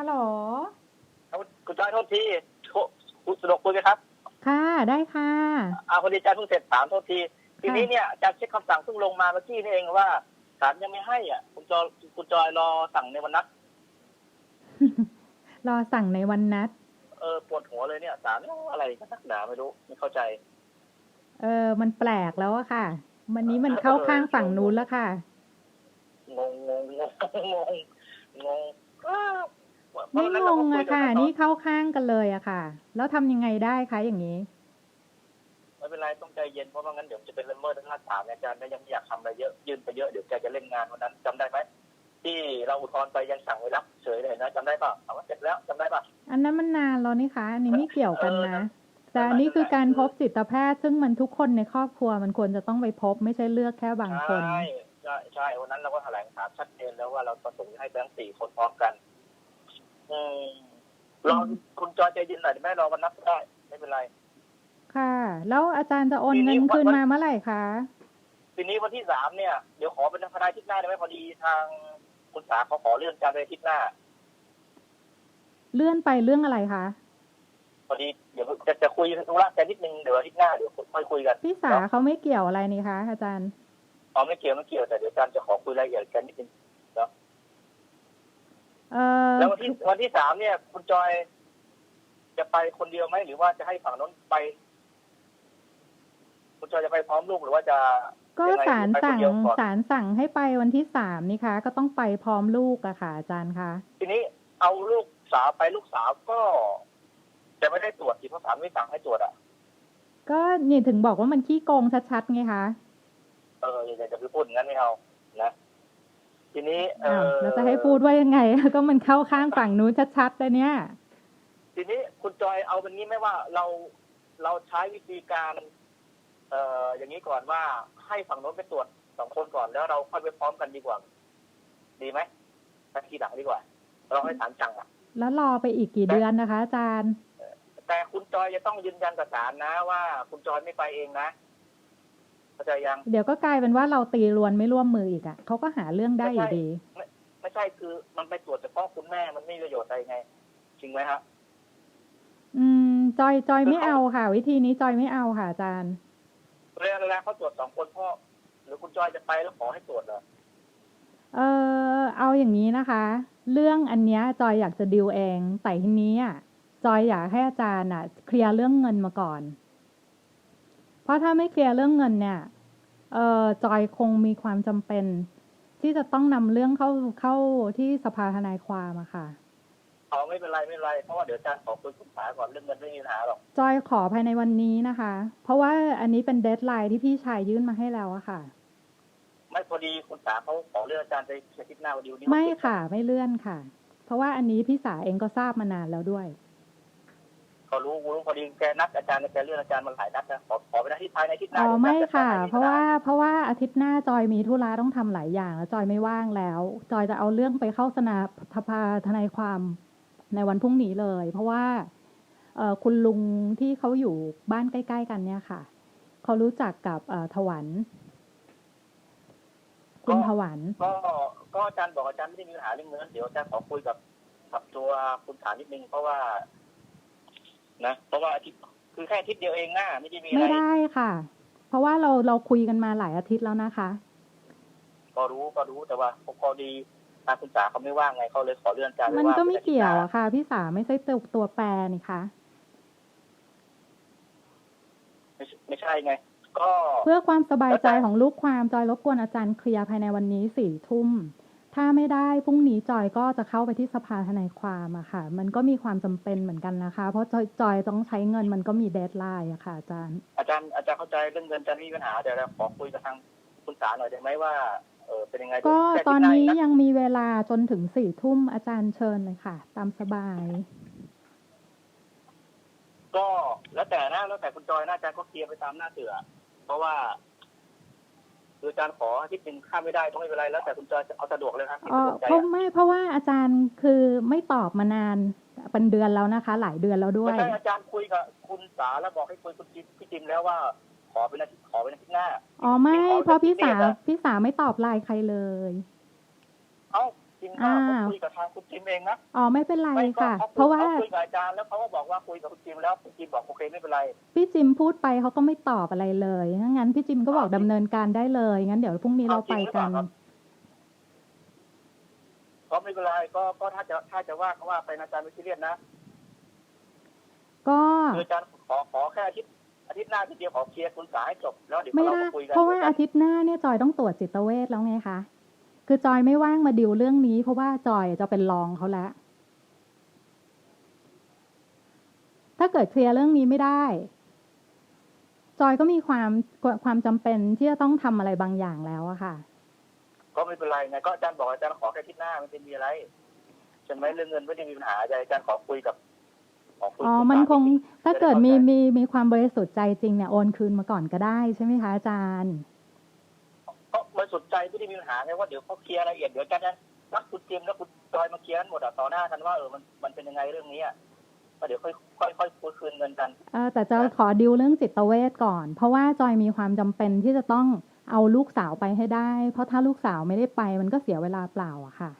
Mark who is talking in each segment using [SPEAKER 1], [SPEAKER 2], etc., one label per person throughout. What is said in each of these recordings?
[SPEAKER 1] ฮัลโหล
[SPEAKER 2] ครับคุณจอยโทษทีโทษคุณสะดวกคุยไหมครับ
[SPEAKER 1] ค่ะได้ค่ะ
[SPEAKER 2] อาพอดีอาจารย์เพิ่งเสร็จถามโทษที ทีนี้เนี่ยอาจารย์เช็คคำสั่งเพิ่งลงมาเมื่อกี้นี่เองว่าศาลยังไม่ให้อะคุณจอยคุณจอยรอสั่งในวันนัด
[SPEAKER 1] รอสั่งในวันนัด
[SPEAKER 2] เออปวดหัวเลยเนี่ยศาลอะไรกันนักหนาไม่รู้ไม่เข้าใจ
[SPEAKER 1] เออ มันแปลกแล้วอะค่ะ วันนี้มันเข้าข้างฝั่งนู้นแล้วค่ะ
[SPEAKER 2] งงงงงงงงงอ้าว
[SPEAKER 1] ไม่
[SPEAKER 2] วันนั้น
[SPEAKER 1] ง
[SPEAKER 2] เรา
[SPEAKER 1] ง
[SPEAKER 2] ก็คุย
[SPEAKER 1] อะ
[SPEAKER 2] กั
[SPEAKER 1] ค่ะ
[SPEAKER 2] น
[SPEAKER 1] นี่เข้าข้างกันเลยอะค่ะ แล้วทำยังไงได้คะอย่างนี้
[SPEAKER 2] ไม่เป็นไรต้องใจเย็นเพราะว่างั้นเดี๋ยวจะเป็นละเมิดหน้าศาลอาจารย์ยังไม่อยากทำอะไรเยอะยื่นไปเยอะเดี๋ยวแกจะเล่นงานวันนั้นจำได้ไหมที่เราอุทธรณ์ไปยังสั่งไว้รับเฉยเลยนะจำได้ป่ะถามว่าเสร็จแล้วจำได้ป่ะ
[SPEAKER 1] อันนั้นมันนานแล้วนี่คะอันนี้ไม่เกี่ยวกัน
[SPEAKER 2] เออ
[SPEAKER 1] นะ
[SPEAKER 2] นะ
[SPEAKER 1] แต่อันนี้คือการพบจิตแพทย์ซึ่งมันทุกคนในครอบครัวมันควรจะต้องไปพบไม่ใช่เลือกแค่บางคน
[SPEAKER 2] ใช่ใช่ใช่วันนั้นเราก็แถลงข่าวชัดเจนแล้วว่าเราประสงค์ให้ทั้งสี่คนพร้อมกัน อืมรอคุณจอยใจเย็นหน่อยได้ไหมรอวันนัดก็ได้ ไม่เป็นไร
[SPEAKER 1] ค่ะ แล้วอาจารย์จะโอน
[SPEAKER 2] ทีนี้
[SPEAKER 1] เงินคืน
[SPEAKER 2] วัน
[SPEAKER 1] มาเมื่อไหร่คะ
[SPEAKER 2] ทีนี้วันที่สามเนี่ย เดี๋ยวขอเป็นทนายอาทิตย์หน้าได้ไหมพอดีทางคุณสาเขาขอเลื่อนการไปอาทิตย์หน้า
[SPEAKER 1] เลื่อนไปเรื่องอะไรคะ
[SPEAKER 2] พอดีเดี๋ยวจะจะคุยธุระกันนิดนึงเดี๋ยวอาทิตย์หน้าเดี๋ยวค่อยคุยกัน
[SPEAKER 1] พี่สาเขาไม่เกี่ยวอะไรนี่คะอาจารย์
[SPEAKER 2] อ๋อไม่เกี่ยวไม่เกี่ยวแต่เดี๋ยวอาจารย์จะขอคุยรายละเอียดกันนิดนึง
[SPEAKER 1] เออ
[SPEAKER 2] แล้ววันที่วันที่สามเนี่ย คุณจอยจะไปคนเดียวไหมหรือว่าจะให้ฝั่งโน้นไป คุณจอยจะไปพร้อมลูกหรือว่าจะ
[SPEAKER 1] ก็
[SPEAKER 2] ยังไง
[SPEAKER 1] ศาล
[SPEAKER 2] ไปคน
[SPEAKER 1] สั่ง
[SPEAKER 2] เดียวก่อน
[SPEAKER 1] ศาลสั่งให้ไปวันที่สามนี่คะ ก็ต้องไปพร้อมลูกอะค่ะอาจารย์คะ
[SPEAKER 2] ทีนี้เอาลูกสาวไปลูกสาวก็จะไม่ได้ตรวจสิเพราะศาลไม่สั่งให้ตรวจอะ
[SPEAKER 1] ก็นี่ถึงบอกว่ามันขี้โกงชัดๆไงคะ
[SPEAKER 2] เอออย่าจะไปพูดอย่างนั้นไม่เอานะ ทีนี้เอ
[SPEAKER 1] อ้าว
[SPEAKER 2] อ
[SPEAKER 1] แล้วจะให้พูดว่ายังไง ก็มันเข้าข้างฝั่งนู้นชัดๆเลยเนี่ย
[SPEAKER 2] ทีนี้คุณจอยเอาเป็นนี้ไหมว่าเราเราใช้วิธีการ เอ่ออย่างนี้ก่อนว่าให้ฝั่งโน้นไปตรวจสองคนก่อนแล้วเราค่อยไปพร้อมกันดีกว่า ดีไหมไปทีหลังดีกว่า เราให้ศาลสั่งอะ
[SPEAKER 1] แล้วรอไปอีกกี่เดือนนะคะ อาจารย์
[SPEAKER 2] แต่คุณจอยจะต้องยืนยันกับศาลนะว่าคุณจอยไม่ไปเองนะ เข้าใจยัง
[SPEAKER 1] เดี๋ยวก็กลายเป็นว่าเราตีรวนไม่ร่วมมืออีกอะเขาก็หาเรื่องได้อยู่ดี
[SPEAKER 2] ไม่ใช่คือมันไปตรวจเฉพาะคุณแม่มันไม่มีประโยชน์อะไรไง จริงไหมครับ
[SPEAKER 1] อืม จอยจอยไม่เอาค่ะ วิธีนี้จอยไม่เอาค่ะอาจารย์
[SPEAKER 2] เวลาเวลาเขาตรวจสองคนพ่อหรือคุณจอยจะไปแล้วขอให้ตรวจเหรอ
[SPEAKER 1] เออเอาอย่างนี้นะคะ เรื่องอันเนี้ยจอยอยากจะดิวเองแต่ทีนี้อะจอยอยากให้อาจารย์อะ เคลียร์เรื่องเงินมาก่อน เพราะถ้าไม่เคลียร์เรื่องเงินเนี่ยเออจอยคงมีความจำเป็น ที่จะต้องนำเรื่องเข้าเข้าที่สภาทนายความอะค่ะ
[SPEAKER 2] เอาไม่เป็นไรไม่เป็นไรเพราะว่าเดี๋ยวอาจารย์ขอคุยกับคุณสาก่อนเรื่องเงินไม่มีปัญหาหรอก
[SPEAKER 1] จอยขอภายในวันนี้นะคะ เพราะว่าอันนี้เป็นเดทไลน์ที่พี่ชายยื่นมาให้แล้วอะค่ะ
[SPEAKER 2] ไม่พอดีคุณสาเขาขอเรื่องอาจารย์ไปอาทิตย์หน้าวันดีวันนี้
[SPEAKER 1] ไม่ค่ะ ไม่เลื่อนค่ะ เพราะว่าอันนี้พี่สาเองก็ทราบมานานแล้วด้วย
[SPEAKER 2] เขารู้รู้พอดีแกนัดอาจารย์แกเรื่องอาจารย์มาหลายนัดนะขอขอไปได้ที่ภายในอาทิตย์หน้า
[SPEAKER 1] อ๋อ
[SPEAKER 2] เดี๋ยว
[SPEAKER 1] ไม่
[SPEAKER 2] อาจารย์จ
[SPEAKER 1] ค่ะ
[SPEAKER 2] ให้
[SPEAKER 1] เพราะว่าเพราะว่าอาทิตย์หน้าจอยมีธุระต้องทำหลายอย่างแล้วจอยไม่ว่างแล้ว จอยจะเอาเรื่องไปเข้าสนาสภาทนายความในวันพรุ่งนี้เลย เพราะว่าเอ่อคุณลุงที่เขาอยู่บ้านใกล้ ๆ กันเนี่ยค่ะเขารู้จักกับเอ่อถวันคุณถวัน
[SPEAKER 2] ก็ก็อาจารย์บอกอาจารย์ไม่ได้มีปัญหาเรื่องเงินเดี๋ยวอาจารย์ขอคุยกับกับตัวคุณสานิดนึงเพราะว่า นะเพราะว่าอาทิตย์คือแค่อาทิตย์เดียวเองนะไม่ได้มีอะ
[SPEAKER 1] ไม่
[SPEAKER 2] ไร
[SPEAKER 1] ได้ค่ะ เพราะว่าเราเราคุยกันมาหลายอาทิตย์แล้วนะคะ
[SPEAKER 2] ก็รู้ก็รู้แต่ว่าพอดีทางคุณสาเขาไม่ว่างไงเขาเลยขอเลื่อนการ
[SPEAKER 1] มัน
[SPEAKER 2] ว่า
[SPEAKER 1] ก็ไม่
[SPEAKER 2] ป็อาทิต
[SPEAKER 1] เกี่ยว
[SPEAKER 2] หน้า
[SPEAKER 1] อะค่ะ พี่สาไม่ใช่ตัวตัวแปรนี่คะ
[SPEAKER 2] ไม่ใช่ไม่ใช่ไง ก็
[SPEAKER 1] เพื่อความสบายใจ
[SPEAKER 2] แล้วแต่
[SPEAKER 1] ของลูกความจอยรบกวนอาจารย์เคลียร์ภายในวันนี้สี่ทุ่ม ถ้าไม่ได้พรุ่งนี้จอยก็จะเข้าไปที่สภาทนายความอะค่ะ มันก็มีความจำเป็นเหมือนกันนะคะ เพราะจอยจอยต้องใช้เงินมันก็มีเดทไลน์อะค่ะอาจารย์
[SPEAKER 2] อาจารย์อาจารย์เข้าใจเรื่องเงินอาจารย์ไม่มีปัญหาแต่เราขอคุยกับทางคุณสาหน่อยได้ไหมว่าเออเป็นยังไง
[SPEAKER 1] ก็
[SPEAKER 2] แค่
[SPEAKER 1] ตอน
[SPEAKER 2] ที่
[SPEAKER 1] นี้
[SPEAKER 2] ไหะ
[SPEAKER 1] ยังมีเวลาจนถึงสี่ทุ่มอาจารย์เชิญเลยค่ะ ตามสบาย
[SPEAKER 2] ก็แล้วแต่นะแล้วแต่คุณจอยนะอาจารย์ก็เคลียร์ไปตามหน้าเสือเพราะว่าคืออา จารย์ขออาทิตย์หนึ่งข้ามไม่ได้ก็ไม่เป็นไรแล้วแต่คุณจอยจะเอาสะดวกเลยครับที่
[SPEAKER 1] เอ
[SPEAKER 2] สะ
[SPEAKER 1] อ
[SPEAKER 2] ดวกใจ
[SPEAKER 1] เพราะ
[SPEAKER 2] อะ
[SPEAKER 1] ไม่เพราะว่าอาจารย์คือไม่ตอบมานานเป็นเดือนแล้วนะคะ หลายเดือนแล้วด้ว
[SPEAKER 2] ไม่
[SPEAKER 1] ย
[SPEAKER 2] ใช่อาจารย์คุยกับคุณสาแล้วบอกให้คุยคุณจิมพี่จิมแล้วว่าขอเป็นอาทิตย์ขอเป็นอาทิตย์หน้า
[SPEAKER 1] อ๋อไม่
[SPEAKER 2] ขอ
[SPEAKER 1] เพราะพี่สา
[SPEAKER 2] เป็นพิเศษอะ
[SPEAKER 1] พี่สาไม่ตอบไลน์ใครเลย
[SPEAKER 2] เอ้า จริงๆว่า
[SPEAKER 1] อ้าว
[SPEAKER 2] ผมคุยกับทางคุณจิมเองนะ
[SPEAKER 1] อ๋อไม่เป็นไร
[SPEAKER 2] ไม่ก็
[SPEAKER 1] ค่ะ
[SPEAKER 2] เขา
[SPEAKER 1] เพราะว่า
[SPEAKER 2] เขาคุยกับอาจารย์แล้วเขาก็บอกว่าคุยกับคุณจิมแล้วคุณจิมบอกโอเคไม่เป็นไร
[SPEAKER 1] พี่จิมพูดไปเขาก็ไม่ตอบอะไรเลยถ้างั้นพี่จิมก็บอก
[SPEAKER 2] อ้าว
[SPEAKER 1] ดำเนินการได้เลยงั้นเดี๋ยวพรุ่งนี้เรา
[SPEAKER 2] อ้าวจ
[SPEAKER 1] ไป
[SPEAKER 2] ริงหรือเป
[SPEAKER 1] กั
[SPEAKER 2] ล่านครับก็ไม่เป็นไรก็ก็ถ้าจะถ้าจะว่าก็ว่าไปนะอาจารย์ไม่ซีเรียสนะ
[SPEAKER 1] ก็
[SPEAKER 2] คืออาจารย์ขอขอแค่อาทิตย์อาทิตย์หน้าทีเดียวขอเคลียร์คุณสาให้จบแล้วเดี๋ยว
[SPEAKER 1] ไม่
[SPEAKER 2] เรา
[SPEAKER 1] ได้
[SPEAKER 2] มาคุยกัน
[SPEAKER 1] เพราะว่า
[SPEAKER 2] ดี๋ย
[SPEAKER 1] อาทิตย์หน้าเนี่ยจอยต้องตรวจจิตเวชแล้วไงคะ คือจอยไม่ว่างมาดิวเรื่องนี้ เพราะว่าจอยจะเป็นรองเขาแล้วถ้าเกิดเคลียร์เรื่องนี้ไม่ได้ จอยก็มีความความจำเป็นที่จะต้องทำอะไรบางอย่างแล้วอะค่ะ
[SPEAKER 2] ก็ไม่เป็นไรไงก็อาจารย์บอกอาจารย์ขอแค่อาทิตย์หน้ามันจะมีอะไรใช่ไหมเรื่องเงินไม่ได้มีปัญหาอะไรอาจารย์ขอคุยกับขอคุย
[SPEAKER 1] อ๋อ
[SPEAKER 2] กับ
[SPEAKER 1] มันคง
[SPEAKER 2] สา
[SPEAKER 1] ถ้าเกิด
[SPEAKER 2] จะได้
[SPEAKER 1] มี
[SPEAKER 2] เข้าใจ
[SPEAKER 1] มีมีความบริสุทธิ์ใจจริงเนี่ยโอนคืนมาก่อนก็ได้ใช่ไหมคะอาจารย์
[SPEAKER 2] ก็บริสุทธิ์ใจไม่ได้มีปัญหาไงว่าเดี๋ยวเขาเคลียร์รายละเอียดเดี๋ยวอาจารย์จะนัดคุณจิมแล้วคุณจอยมาเคลียร์กันหมดอะต่อหน้ากันว่าเออมันมันเป็นยังไงเรื่องนี้อะก็เดี๋ยวค่อยค่อยค่อยคุยคืนเงินกัน
[SPEAKER 1] เออแต่จอยขอดิวเรื่องจิตเวชก่อน เพราะว่าจอยมีความจำเป็นที่จะต้องเอาลูกสาวไปให้ได้ เพราะถ้าลูกสาวไม่ได้ไป มันก็เสียเวลาเปล่าอะค่ะ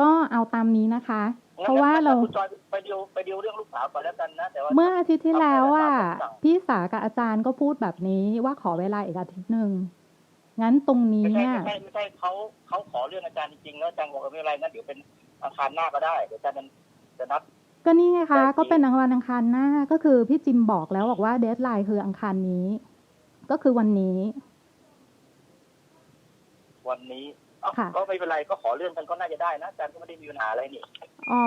[SPEAKER 1] ก็เอาตามนี้นะคะ เพราะว่าเรา
[SPEAKER 2] คุณจอยไปดิวไปดิวเรื่องลูกสาวก่อนแล้วกันนะแต่ว่า
[SPEAKER 1] เมื่ออาทิตย์ที่แล้วอะ
[SPEAKER 2] เอาไปเลยตามคำสั่ง
[SPEAKER 1] พี่สากับอาจารย์ก็พูดแบบนี้ว่าขอเวลาอีกอาทิตย์หนึ่ง งั้นตรงนี้
[SPEAKER 2] ไม่ใช่
[SPEAKER 1] เนี่ย
[SPEAKER 2] ไม่ใช่ไม่ใช่เขาเขาขอเรื่องอาจารย์จริงๆแล้วอาจารย์บอกว่าไม่เป็นไรงั้นเดี๋ยวเป็นอังคารหน้าก็ได้เดี๋ยวอาจารย์จะนัด
[SPEAKER 1] ก็นี่ไงคะ
[SPEAKER 2] ได้จริง
[SPEAKER 1] ก็เป็นวันอังคารหน้าก็คือพี่จิมบอกแล้วบอกว่าเดทไลน์คืออังคารนี้ ก็คือวันนี้
[SPEAKER 2] วันนี้เอ้า
[SPEAKER 1] ค่ะ
[SPEAKER 2] ก็ไม่เป็นไรก็ขอเรื่องกันก็น่าจะได้นะอาจารย์ก็ไม่ได้มีปัญหาอะไรนี่
[SPEAKER 1] อ๋อ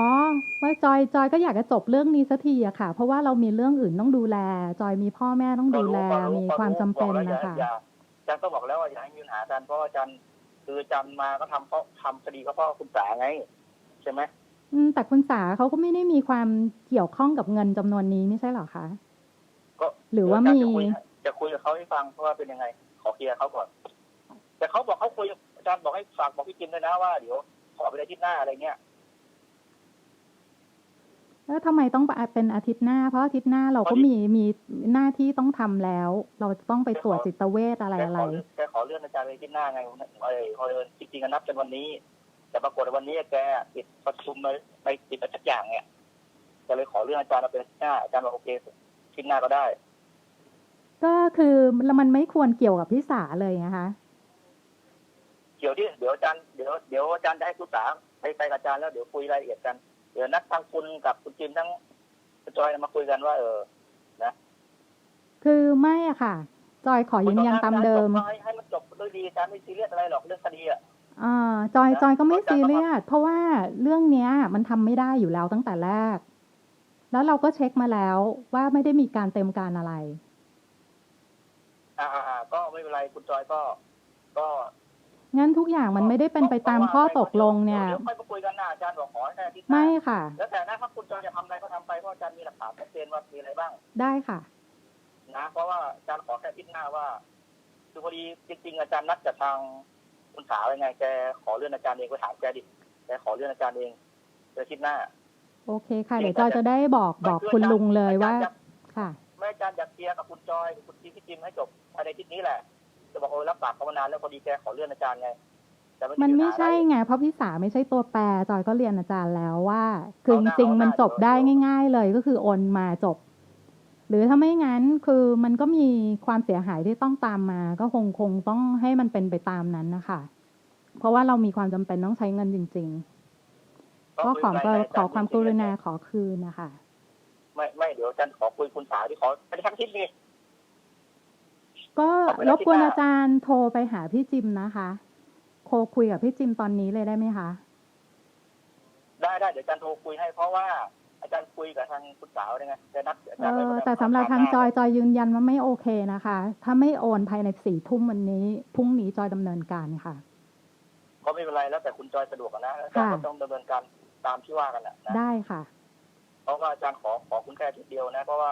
[SPEAKER 1] ว่าจอยจอยก็อยากจะจบเรื่องนี้สักทีอะค่ะ เพราะว่าเรามีเรื่องอื่นต้องดูแล จอยมีพ่อแม่ต้องดูแล
[SPEAKER 2] ก็รู้
[SPEAKER 1] มี
[SPEAKER 2] ก็รู้
[SPEAKER 1] ความจำเป็น
[SPEAKER 2] บอกแล้ว
[SPEAKER 1] นะคะ
[SPEAKER 2] อย่าอย่าอา จารย์ก็บอกแล้วว่าอย่าให้มีปัญหาอาจารย์เพราะว่าอาจารย์คืออาจารย์มาก็ทำเพราะทำคดีก็เพราะคุณสาไง ใช่ไหม
[SPEAKER 1] อืมแต่คุณสาเขาก็ไม่ได้มีความเกี่ยวข้องกับเงินจำนวนนี้ไม่ใช่เหรอคะ
[SPEAKER 2] ก็
[SPEAKER 1] หรือว่า
[SPEAKER 2] เดี๋ย
[SPEAKER 1] มี
[SPEAKER 2] จรย์จะคุยจะคุยกับเขาให้ฟังเพราะว่าเป็นยังไง ขอเคลียร์เขาก่อน แต่เขาบอกเขาคุยอาจารย์บอกให้ฝากบอกพี่จิมด้วยนะว่าเดี๋ยวขอไปอาทิตย์หน้าอะไรเงี้ย
[SPEAKER 1] แล้วทำไมต้องเป็นอาทิตย์หน้า เพราะอาทิตย์หน้าเราก็มีมีหน้าที่ต้องทำแล้ว เราจะต้องไปตรวจจิตเวชอะไร
[SPEAKER 2] แก
[SPEAKER 1] อะ
[SPEAKER 2] ข
[SPEAKER 1] ไร
[SPEAKER 2] อเลื่อนแกขอเลื่อนอาจารย์ไปอาทิตย์หน้าไงเออเออจริงๆก็นัดกันวันนี้ แต่ปรากฏว่าวันนี้แกติดประชุมไปไปติดอะไรสักอย่างเนี่ยแกเลยขอเลื่อนอาจารย์มาเป็นอาทิตย์หน้าอาจารย์บอกโอเคอาทิตย์หน้าก็ได้
[SPEAKER 1] ก็คือมันไม่ควรเกี่ยวกับพี่สาเลยนะคะ
[SPEAKER 2] เดี๋ยวที่เดี๋ยวอาจารย์เดี๋ยวเดี๋ยวอาจารย์จะให้คุณสาไปไปกับอาจารย์แล้วเดี๋ยวคุยรายละเอียดกัน เดี๋ยวนัดทั้งคุณกับคุณจิมทั้งคุณจอยมาคุยกันว่า เออ
[SPEAKER 1] คือไม่อะค่ะ จอยขอยืนยันตามเดิม
[SPEAKER 2] ให้ให้มันจบด้วยดีอาจารย์ไม่ซีเรียสอะไรหรอกเรื่องคดีอะ
[SPEAKER 1] อ่าจอย
[SPEAKER 2] นะ
[SPEAKER 1] จอยก็ไม่
[SPEAKER 2] เข้าใจ
[SPEAKER 1] ซีเรียสเพราะว่าเรื่องเนี้ย มันทำไม่ได้อยู่แล้วตั้งแต่แรก แล้วเราก็เช็คมาแล้วว่าไม่ได้มีการเต็มการอะไร
[SPEAKER 2] อ่าอ่าอ่าก็ไม่เป็นไรคุณจอยก็ ก็
[SPEAKER 1] งั้นทุกอย่างมันไม่ได้เป็นไปตามข้อตกลงเนี่ย
[SPEAKER 2] ดี๋วค่อยมาคุยกันนะอาจารย์บอกขอให้แค่อาทิตย์หน้า
[SPEAKER 1] ไม่ค่ะ
[SPEAKER 2] แล้วแต่นะถ้าคุณจอยจะทำอะไรก็ทำไปเพราะอาจารย์มีหลักฐานชัดเจนว่ามีอะไรบ้าง
[SPEAKER 1] ได้ค่ะ
[SPEAKER 2] นะเพราะว่าอาจารย์ขอแค่อาทิตย์หน้าว่าคือพอดีจริงๆอาจารย์นัดกับทางคุณสาวยังไงแกขอเลื่อนอาจารย์เองไปถามแกดิแกขอเลื่อนอาจารย์เองเดี๋ยวอาทิตย์หน้า
[SPEAKER 1] โอเคค่ะ เดี๋ยวจอยจะได้บอกบอกคุณลุงเลยว่า
[SPEAKER 2] อจร
[SPEAKER 1] ค่ะ
[SPEAKER 2] แม่อาจารย์อยากเคลียร์กับคุณจอยคุณจิมพี่จิมให้จบภายในอาทิตย์นี้แหละ จะบอกโอ้ยรับปากเขามานานแล้วพอดีแกขอเลื่อนอาจารย์ไงแต่ด้
[SPEAKER 1] มันไม่
[SPEAKER 2] ปัญหา
[SPEAKER 1] ใช่
[SPEAKER 2] อะร
[SPEAKER 1] ไงเพราะพี่สาไม่ใช่ตัวแปรจอยก็เรียนอาจารย์แล้วว่า คือ
[SPEAKER 2] เอา
[SPEAKER 1] จ
[SPEAKER 2] หน้า
[SPEAKER 1] ริง
[SPEAKER 2] เอา
[SPEAKER 1] ๆ
[SPEAKER 2] หน้า
[SPEAKER 1] มันจบได้
[SPEAKER 2] เดี๋ยว
[SPEAKER 1] ง่าย ๆ เลยก็คือโอนมาจบ หรือถ้าไม่งั้นคือมันก็มีความเสียหายที่ต้องตามมา ก็คงคงต้องให้มันเป็นไปตามนั้นนะคะเพราะว่าเรามีความจำเป็นต้องใช้เงินจริง ๆ ก็ขอ
[SPEAKER 2] ไม่เป็นไรนะ
[SPEAKER 1] ขอความกรุณา
[SPEAKER 2] อาจารย์
[SPEAKER 1] ขอคืนนะคะ
[SPEAKER 2] ไม่ไม่เดี๋ยวอาจารย์ขอคุยคุณสาวที่ขอไปทั้งอาทิตย์นี้
[SPEAKER 1] ก็
[SPEAKER 2] ขอบคุณ
[SPEAKER 1] รบกวน
[SPEAKER 2] อาทิตย์หน้า
[SPEAKER 1] อาจารย์โทรไปหาพี่จิมนะคะโทรคุยกับพี่จิมตอนนี้เลยได้ไหมคะ
[SPEAKER 2] ได้ได้เดี๋ยวอาจารย์โทรคุยให้เพราะว่าอาจารย์คุยกับทางคุณสาวยังไงจะนัดอา
[SPEAKER 1] เอ
[SPEAKER 2] จารย์ไว้
[SPEAKER 1] อ
[SPEAKER 2] วัน
[SPEAKER 1] แต่สำหรับทางจอย
[SPEAKER 2] หน้
[SPEAKER 1] จอยยืนยันว่าไม่โอเคนะคะ ถ้าไม่โอนภายในสี่ทุ่มวันนี้พรุ่งนี้จอยดำเนินการค่ะ
[SPEAKER 2] ก็ไม่เป็นไรแล้วแต่คุณจอยสะดวกอะนะอาจารย์
[SPEAKER 1] ค่ะ
[SPEAKER 2] ก็ต้องดำเนินการตามที่ว่ากันนะนะ
[SPEAKER 1] ได้ค่ะ
[SPEAKER 2] เพราะว่าอาจารย์ขอขอคุณแค่อาทีเดียวนะ เพราะว่า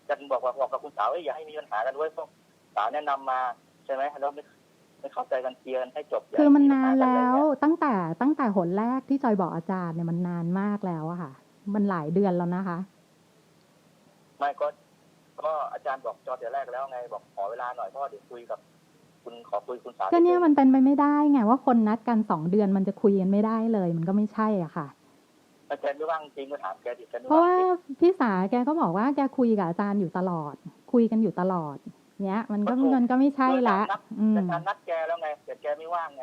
[SPEAKER 2] อาจารย์บอกว่าบอกกับคุณสาวว่าอย่าให้มีปัญหากันด้วยเพราะ สาวแนะนำมาใช่ไหมแล้วไม่ไม่เข้าใจกันเคลียร์กันให้จบย่า
[SPEAKER 1] คือมัน
[SPEAKER 2] ให้
[SPEAKER 1] นาน
[SPEAKER 2] ปัญหกั
[SPEAKER 1] แล้ว
[SPEAKER 2] อะไรเงี้ย
[SPEAKER 1] ตั้งแต่ตั้งแต่หนแรกที่จอยบอกอาจารย์เนี่ยมันนานมากแล้วอะค่ะ มันหลายเดือนแล้วนะคะ
[SPEAKER 2] ไม่ก็ก็อาจารย์บอกจอเดี๋ยวแรกแล้วไงบอกขอเวลาหน่อยเพราะว่าเดี๋ยวคุยกับคุณขอคุยคุณสา
[SPEAKER 1] ก็เนี่ยมันเป็นไปไม่ได้ไงว่าคนนัดกันสองเดือนมันจะคุยกันไม่ได้เลย มันก็ไม่ใช่อะค่ะ
[SPEAKER 2] อาจารย์ไม่ว่างจริงก็ถามแกดิแกไม่
[SPEAKER 1] เพราะ
[SPEAKER 2] ว่าง
[SPEAKER 1] ว่า
[SPEAKER 2] จริง
[SPEAKER 1] พี่สาแกก็บอกว่าแกคุยกับอาจารย์อยู่ตลอด คุยกันอยู่ตลอด เนี้ย มันก็
[SPEAKER 2] ก็ถูก
[SPEAKER 1] มันก็ไม่ใช่ละอืม
[SPEAKER 2] แต่การนัดแกแล้วไงแต่แกไม่ว่างไง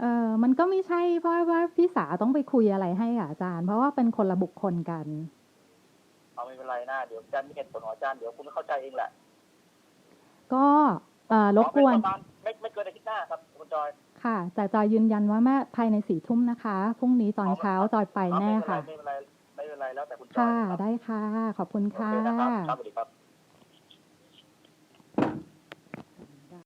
[SPEAKER 1] เออมันก็ไม่ใช่เพราะว่าพี่สาต้องไปคุยอะไรให้กับอาจารย์ เพราะว่าเป็นคนละบุคคลกัน
[SPEAKER 2] เอาไม่เป็นไรนะเดี๋ยวอาจารย์มีเหตุผลของอาจารย์เดี๋ยวคุณก็เข้าใจเองแหละ
[SPEAKER 1] ก็เอ่อรบกวน
[SPEAKER 2] ขอเป็นประมาณไม่ไม่เกินอาทิตย์หน้าครับคุณจอย
[SPEAKER 1] ค่ะ แต่จอยยืนยันว่าแม่ภายในสี่ทุ่มนะคะพรุ่งนี้ตอนเช้าจอยไปแน่ค่ะ
[SPEAKER 2] ไม่เป็นไรไม่เป็นไรไม่เป็นไรแล้วแต่คุณจอย
[SPEAKER 1] ค่ะ
[SPEAKER 2] ครับ
[SPEAKER 1] ได้ค่ะ ขอบคุณ
[SPEAKER 2] โอ
[SPEAKER 1] ค่ะ
[SPEAKER 2] เคนะครับครับสวัสดีครับ